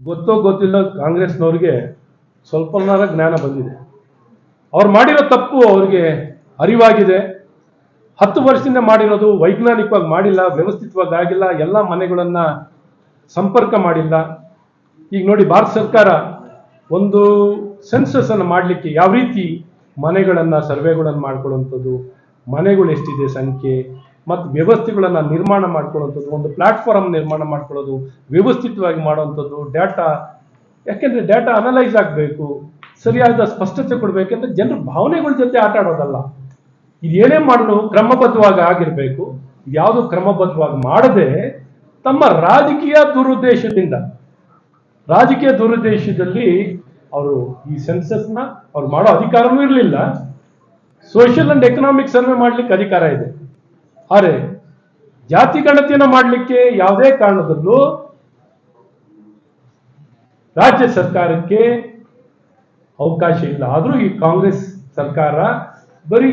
ಗೊತ್ತೋ ಗೊತ್ತಿಲ್ಲ ಕಾಂಗ್ರೆಸ್ನವ್ರಿಗೆ ಸ್ವಲ್ಪನಾರ ಜ್ಞಾನ ಬಂದಿದೆ. ಅವ್ರು ಮಾಡಿರೋ ತಪ್ಪು ಅವ್ರಿಗೆ ಅರಿವಾಗಿದೆ. ಹತ್ತು ವರ್ಷದಿಂದ ಮಾಡಿರೋದು ವೈಜ್ಞಾನಿಕವಾಗಿ ಮಾಡಿಲ್ಲ, ವ್ಯವಸ್ಥಿತವಾಗಿ ಆಗಿಲ್ಲ, ಎಲ್ಲ ಮನೆಗಳನ್ನ ಸಂಪರ್ಕ ಮಾಡಿಲ್ಲ. ಈಗ ನೋಡಿ ಭಾರತ ಸರ್ಕಾರ ಒಂದು ಸೆನ್ಸಸ್ ಅನ್ನು ಮಾಡಲಿಕ್ಕೆ ಯಾವ ರೀತಿ ಮನೆಗಳನ್ನ ಸರ್ವೆಗಳನ್ನು ಮಾಡ್ಕೊಳ್ಳುವಂಥದ್ದು, ಮನೆಗಳು ಎಷ್ಟಿದೆ ಸಂಖ್ಯೆ ಮತ್ತು ವ್ಯವಸ್ಥೆಗಳನ್ನ ನಿರ್ಮಾಣ ಮಾಡ್ಕೊಳ್ಳುವಂಥದ್ದು, ಒಂದು ಪ್ಲಾಟ್ಫಾರ್ಮ್ ನಿರ್ಮಾಣ ಮಾಡ್ಕೊಳ್ಳೋದು, ವ್ಯವಸ್ಥಿತವಾಗಿ ಮಾಡುವಂಥದ್ದು ಡೇಟಾ ಯಾಕೆಂದ್ರೆ ಡೇಟಾ ಅನಲೈಸ್ ಆಗಬೇಕು, ಸರಿಯಾದ ಸ್ಪಷ್ಟತೆ ಕೊಡಬೇಕೆಂದ್ರೆ ಜನರ ಭಾವನೆಗಳ ಜೊತೆ ಆಟ ಆಡೋದಲ್ಲ. ಇದೇನೇ ಮಾಡಲು ಕ್ರಮಬದ್ಧವಾಗಿ ಆಗಿರಬೇಕು, ಯಾವುದು ಕ್ರಮಬದ್ಧವಾಗಿ ಮಾಡದೆ ತಮ್ಮ ರಾಜಕೀಯ ದುರುದ್ದೇಶದಿಂದ, ರಾಜಕೀಯ ದುರುದ್ದೇಶದಲ್ಲಿ ಅವರು ಈ ಸೆನ್ಸಸ್ನ ಅವ್ರು ಮಾಡೋ ಅಧಿಕಾರವೂ ಇರಲಿಲ್ಲ. ಸೋಷಿಯಲ್ ಅಂಡ್ ಎಕನಾಮಿಕ್ ಸರ್ವೆ ಮಾಡ್ಲಿಕ್ಕೆ ಅಧಿಕಾರ ಇದೆ. ಆದರೆ ಜಾತಿ ಗಣತಿಯನ್ನು ಮಾಡಲಿಕ್ಕೆ ಯಾವುದೇ ಕಾರಣದಲ್ಲೂ ರಾಜ್ಯ ಸರ್ಕಾರಕ್ಕೆ ಅವಕಾಶ ಇಲ್ಲ. ಆದರೂ ಈ ಕಾಂಗ್ರೆಸ್ ಸರ್ಕಾರ ಬರೀ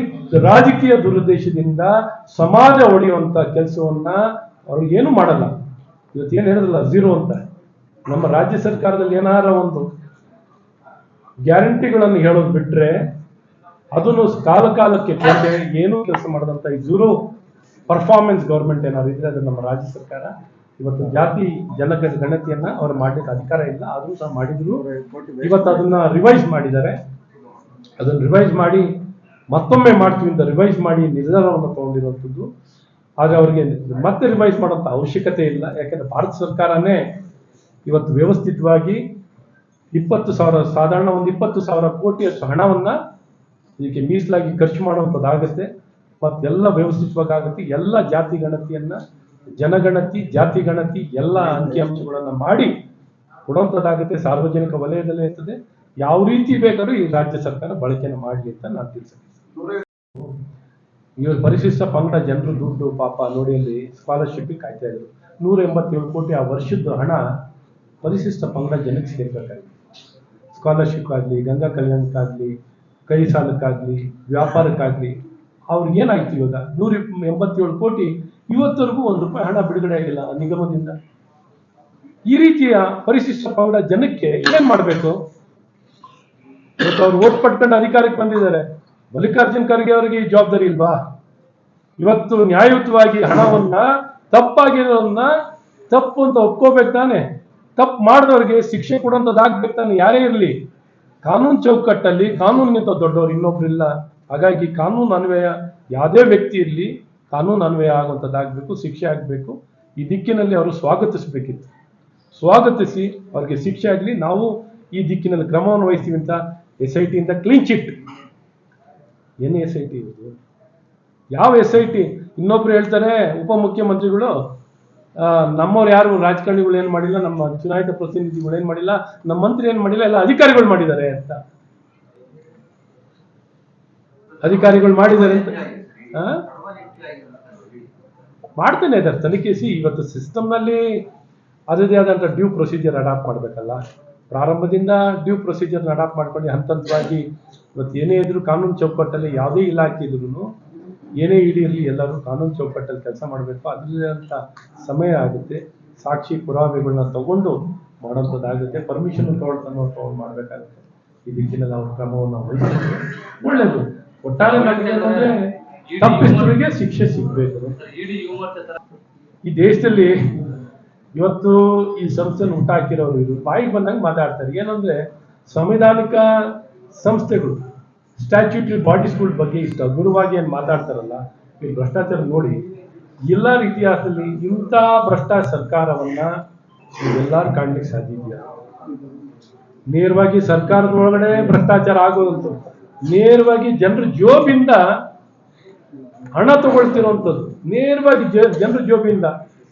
ರಾಜಕೀಯ ದುರುದ್ದೇಶದಿಂದ ಸಮಾಜ ಒಡೆಯುವಂತ ಕೆಲಸವನ್ನ ಅವರು ಏನು ಮಾಡಲ್ಲ. ಇವತ್ತು ಏನು ಹೇಳಿದ್ರಲ್ಲ, ಝೀರೋ ಅಂತ. ನಮ್ಮ ರಾಜ್ಯ ಸರ್ಕಾರದಲ್ಲಿ ಏನಾರ ಒಂದು ಗ್ಯಾರಂಟಿಗಳನ್ನು ಹೇಳೋದು ಬಿಟ್ರೆ ಅದನ್ನು ಕಾಲ ಕಾಲಕ್ಕೆ ಕೆಲಸ ಮಾಡದಂತ ಈ ಝೀರೋ ಪರ್ಫಾರ್ಮೆನ್ಸ್ ಗೌರ್ಮೆಂಟ್ ಏನಾದ್ರು ಇದ್ರೆ ಅದು ನಮ್ಮ ರಾಜ್ಯ ಸರ್ಕಾರ ಇವತ್ತು ಜಾತಿ ಜನಕ ಗಣತಿಯನ್ನ ಅವ್ರು ಮಾಡ್ಲಿಕ್ಕೆ ಅಧಿಕಾರ ಇಲ್ಲ. ಆದ್ರೂ ಸಹ ಮಾಡಿದ್ರು. ಇವತ್ತು ಅದನ್ನ ರಿವೈಸ್ ಮಾಡಿದ್ದಾರೆ. ಅದನ್ನ ರಿವೈಸ್ ಮಾಡಿ ಮತ್ತೊಮ್ಮೆ ಮಾಡ್ತೀವಿ ಅಂತ ರಿವೈಸ್ ಮಾಡಿ ನಿರ್ಧಾರವನ್ನು ತಗೊಂಡಿರುವಂಥದ್ದು. ಆದರೆ ಅವರಿಗೆ ಮತ್ತೆ ರಿವೈಸ್ ಮಾಡುವಂತ ಅವಶ್ಯಕತೆ ಇಲ್ಲ. ಯಾಕಂದ್ರೆ ಭಾರತ ಸರ್ಕಾರನೇ ಇವತ್ತು ವ್ಯವಸ್ಥಿತವಾಗಿ ಇಪ್ಪತ್ತು ಸಾವಿರ, ಸಾಧಾರಣ ಒಂದು ಇಪ್ಪತ್ತು ಸಾವಿರ ಕೋಟಿಯಷ್ಟು ಹಣವನ್ನ ಇದಕ್ಕೆ ಮೀಸಲಾಗಿ ಖರ್ಚು ಮಾಡುವಂಥದ್ದಾಗುತ್ತೆ. ಮತ್ತೆಲ್ಲ ವ್ಯವಸ್ಥಿತವಾಗುತ್ತೆ ಎಲ್ಲ ಜಾತಿ ಗಣತಿಯನ್ನ, ಜನಗಣತಿ, ಜಾತಿ ಗಣತಿ, ಎಲ್ಲ ಅಂಕಿಅಂಶಗಳನ್ನ ಮಾಡಿ ಕೊಡುವಂಥದ್ದಾಗುತ್ತೆ ಸಾರ್ವಜನಿಕ ವಲಯದಲ್ಲೇ ಇರ್ತದೆ. ಯಾವ ರೀತಿ ಬೇಕಾದ್ರೂ ಈ ರಾಜ್ಯ ಸರ್ಕಾರ ಬಳಕೆಯನ್ನು ಮಾಡಲಿ ಅಂತ ನಾನು ತಿಳಿಸಿದ್ದೀನಿ ಇವರು ಪರಿಶಿಷ್ಟ ಪಂಗಡ ಜನರು ದುಡ್ಡು ಪಾಪ ನೋಡಿ ಅಲ್ಲಿ ಸ್ಕಾಲರ್ಶಿಪ್ ಕಾಯ್ತಾ ಇದ್ರು. ನೂರ ಎಂಬತ್ತೇಳು ಕೋಟಿ ಆ ವರ್ಷದ ಹಣ ಪರಿಶಿಷ್ಟ ಪಂಗಡ ಜನಕ್ಕೆ ಸೇರ್ಬೇಕಾಗಿತ್ತು. ಸ್ಕಾಲರ್ಶಿಪ್ ಆಗಲಿ, ಗಂಗಾ ಕಲ್ಯಾಣಕ್ಕಾಗಲಿ, ಕೈ ಸಾಲಕ್ಕಾಗಲಿ, ವ್ಯಾಪಾರಕ್ಕಾಗಲಿ ಅವ್ರಿಗೆ ಏನಾಯ್ತು ಇವಾಗ? ನೂರ ಎಂಬತ್ತೇಳು ಕೋಟಿ, ಇವತ್ತವರೆಗೂ ಒಂದು ರೂಪಾಯಿ ಹಣ ಬಿಡುಗಡೆ ಆಗಿಲ್ಲ ನಿಗಮದಿಂದ. ಈ ರೀತಿಯ ಪರಿಶಿಷ್ಟ ಪಂಗಡ ಜನಕ್ಕೆ ಏನ್ ಮಾಡಬೇಕು? ಅವ್ರು ಓಟ್ ಪಟ್ಕೊಂಡು ಅಧಿಕಾರಕ್ಕೆ ಬಂದಿದ್ದಾರೆ. ಮಲ್ಲಿಕಾರ್ಜುನ್ ಖರ್ಗೆ ಅವರಿಗೆ ಈ ಜವಾಬ್ದಾರಿ ಇಲ್ವಾ? ಇವತ್ತು ನ್ಯಾಯಯುತವಾಗಿ ಹಣವನ್ನ, ತಪ್ಪಾಗಿರೋದನ್ನ ತಪ್ಪು ಅಂತ ಒಪ್ಕೋಬೇಕು ತಾನೆ. ತಪ್ಪು ಮಾಡಿದವ್ರಿಗೆ ಶಿಕ್ಷೆ ಕೊಡುವಂಥದ್ದಾಗ್ಬೇಕು ತಾನೆ. ಯಾರೇ ಇರಲಿ, ಕಾನೂನು ಚೌಕಟ್ಟಲ್ಲಿ ಕಾನೂನಿಗಿಂತ ದೊಡ್ಡವರು ಇನ್ನೊಬ್ರಿಲ್ಲ. ಹಾಗಾಗಿ ಕಾನೂನು ಅನ್ವಯ ಯಾವುದೇ ವ್ಯಕ್ತಿ ಇರಲಿ ಕಾನೂನು ಅನ್ವಯ ಆಗುವಂಥದ್ದಾಗಬೇಕು ಶಿಕ್ಷೆ ಆಗಬೇಕು. ಈ ದಿಕ್ಕಿನಲ್ಲಿ ಅವರು ಸ್ವಾಗತಿಸಬೇಕಿತ್ತು. ಸ್ವಾಗತಿಸಿ ಅವ್ರಿಗೆ ಶಿಕ್ಷೆ ಆಗಲಿ, ನಾವು ಈ ದಿಕ್ಕಿನಲ್ಲಿ ಕ್ರಮವನ್ನು ವಹಿಸ್ತೀವಿ ಅಂತ ಎಸ್ ಐ ಟಿಯಿಂದ ಕ್ಲೀನ್ ಚಿಟ್ ಏನು ಎಸ್ ಐ ಟಿ ಇದು? ಯಾವ ಎಸ್ ಐ ಟಿ ಇನ್ನೊಬ್ರು ಹೇಳ್ತಾರೆ ಉಪಮುಖ್ಯಮಂತ್ರಿಗಳು ಮುಖ್ಯಮಂತ್ರಿಗಳು ನಮ್ಮವ್ರು ಯಾರು, ರಾಜಕಾರಣಿಗಳು ಏನು ಮಾಡಿಲ್ಲ, ನಮ್ಮ ಚುನಾಯಿತ ಪ್ರತಿನಿಧಿಗಳು ಏನು ಮಾಡಿಲ್ಲ, ನಮ್ಮ ಮಂತ್ರಿ ಏನು ಮಾಡಿಲ್ಲ, ಎಲ್ಲ ಅಧಿಕಾರಿಗಳು ಮಾಡಿದ್ದಾರೆ ಅಂತ. ಅಧಿಕಾರಿಗಳು ಮಾಡಿದ್ದಾರೆ? ಮಾಡ್ತಾನೆ ಇದ್ದಾರೆ ತನಿಖೆಸಿ. ಇವತ್ತು ಸಿಸ್ಟಮ್ನಲ್ಲಿ ಅದರದೇ ಆದಂಥ ಡ್ಯೂ ಪ್ರೊಸೀಜರ್ ಅಡಾಪ್ಟ್ ಮಾಡಬೇಕಲ್ಲ. ಪ್ರಾರಂಭದಿಂದ ಡ್ಯೂ ಪ್ರೊಸೀಜರ್ನ ಅಡಾಪ್ಟ್ ಮಾಡ್ಕೊಂಡು ಹಂತ ಹಂತವಾಗಿ ಇವತ್ತು ಏನೇ ಇದ್ರು ಕಾನೂನು ಚೌಕಟ್ಟಲ್ಲಿ ಯಾವುದೇ ಇಲಾಖೆ ಇದ್ರೂ ಏನೇ ಇಡಿ ಇರಲಿ ಎಲ್ಲರೂ ಕಾನೂನು ಚೌಕಟ್ಟಲ್ಲಿ ಕೆಲಸ ಮಾಡಬೇಕು. ಅದರದೇ ಅಂತ ಸಮಯ ಆಗುತ್ತೆ. ಸಾಕ್ಷಿ ಪುರಾವೆಗಳನ್ನ ತಗೊಂಡು ಮಾಡೋಂಥದ್ದಾಗುತ್ತೆ ಪರ್ಮಿಷನ್ ತಗೊಳ್ತಾನೋ ತಗೊಂಡು ಮಾಡಬೇಕಾಗುತ್ತೆ. ಈ ದಿಕ್ಕಿನಲ್ಲಿ ಅವ್ರ ಕ್ರಮವನ್ನು ವಹಿಸಬೇಕು. ಒಳ್ಳೇದು ಒಟ್ಟಾರೆ ನಮಗೆ ಅಂದ್ರೆ ತಪ್ಪಿಸ್ತರಿಗೆ ಶಿಕ್ಷೆ ಸಿಗಬೇಕು. ಈ ದೇಶದಲ್ಲಿ ಇವತ್ತು ಈ ಸಂಸ್ಥೆನ ಹುಟ್ಟಾಕಿರೋರು ಇದು ಬಾಯಿಗೆ ಬಂದಂಗೆ ಮಾತಾಡ್ತಾರೆ. ಏನಂದ್ರೆ ಸಂವಿಧಾನಿಕ ಸಂಸ್ಥೆಗಳು ಸ್ಟ್ಯಾಚ್ಯೂಟರಿ ಬಾಡೀಸ್ಗಳ ಬಗ್ಗೆ ಇಷ್ಟ ಗುರುವಾಗಿ ಏನು ಮಾತಾಡ್ತಾರಲ್ಲ ಈ ಭ್ರಷ್ಟಾಚಾರ ನೋಡಿ ಎಲ್ಲ ಇತಿಹಾಸದಲ್ಲಿ ಇಂಥ ಭ್ರಷ್ಟ ಸರ್ಕಾರವನ್ನ ಎಲ್ಲಾರು ಕಾಣ್ಲಿಕ್ಕೆ ಸಾಧ್ಯ ಇದೆಯಾ? ನೇರವಾಗಿ ಸರ್ಕಾರದ ಒಳಗಡೆ ಭ್ರಷ್ಟಾಚಾರ ಆಗೋದಂತ ನೇರವಾಗಿ ಜನರ ಜೋಬಿಂದ ಹಣ ತಗೊಳ್ತಿರುವಂಥದ್ದು ನೇರವಾಗಿ ಜನರ ಜೋಬಿಂದ.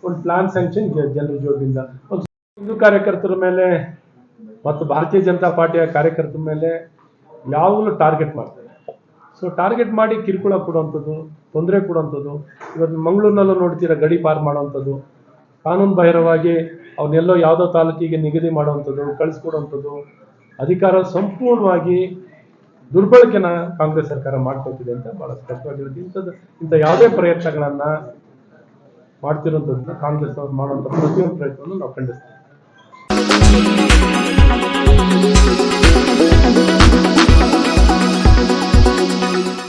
ಒಂದು ಪ್ಲಾನ್ ಸ್ಯಾಂಕ್ಷನ್ ಜನರ ಜೋಬಿಂದ. ಒಂದು ಕಾರ್ಯಕರ್ತರ ಮೇಲೆ ಮತ್ತು ಭಾರತೀಯ ಜನತಾ ಪಾರ್ಟಿಯ ಕಾರ್ಯಕರ್ತರ ಮೇಲೆ ಯಾವಾಗಲೂ ಟಾರ್ಗೆಟ್ ಮಾಡ್ತಾರೆ. ಸೊ ಟಾರ್ಗೆಟ್ ಮಾಡಿ ಕಿರುಕುಳ ಕೊಡುವಂಥದ್ದು, ತೊಂದರೆ ಕೊಡುವಂಥದ್ದು, ಇವತ್ತು ಮಂಗಳೂರಿನಲ್ಲೂ ನೋಡ್ತೀರಾ ಗಡಿ ಪಾರ್ ಮಾಡುವಂಥದ್ದು, ಕಾನೂನು ಬಾಹಿರವಾಗಿ ಅವನ್ನೆಲ್ಲೋ ಯಾವುದೋ ತಾಲೂಕಿಗೆ ನಿಗದಿ ಮಾಡುವಂಥದ್ದು, ಕಳಿಸ್ಕೊಡುವಂಥದ್ದು, ಅಧಿಕಾರ ಸಂಪೂರ್ಣವಾಗಿ ದುರ್ಬಳಕೆನ ಕಾಂಗ್ರೆಸ್ ಸರ್ಕಾರ ಮಾಡ್ಕೊತಿದೆ ಅಂತ ಬಹಳ ಸ್ಪಷ್ಟವಾಗಿ ಇಂಥದ್ದು ಇಂಥ ಯಾವುದೇ ಪ್ರಯತ್ನಗಳನ್ನ ಮಾಡ್ತಿರೋಂಥದ್ದು ಕಾಂಗ್ರೆಸ್ ಅವರು ಮಾಡುವಂತ ಪ್ರತಿಯೊಂದು ಪ್ರಯತ್ನವನ್ನು ನಾವು ಖಂಡಿಸ್ತೀವಿ.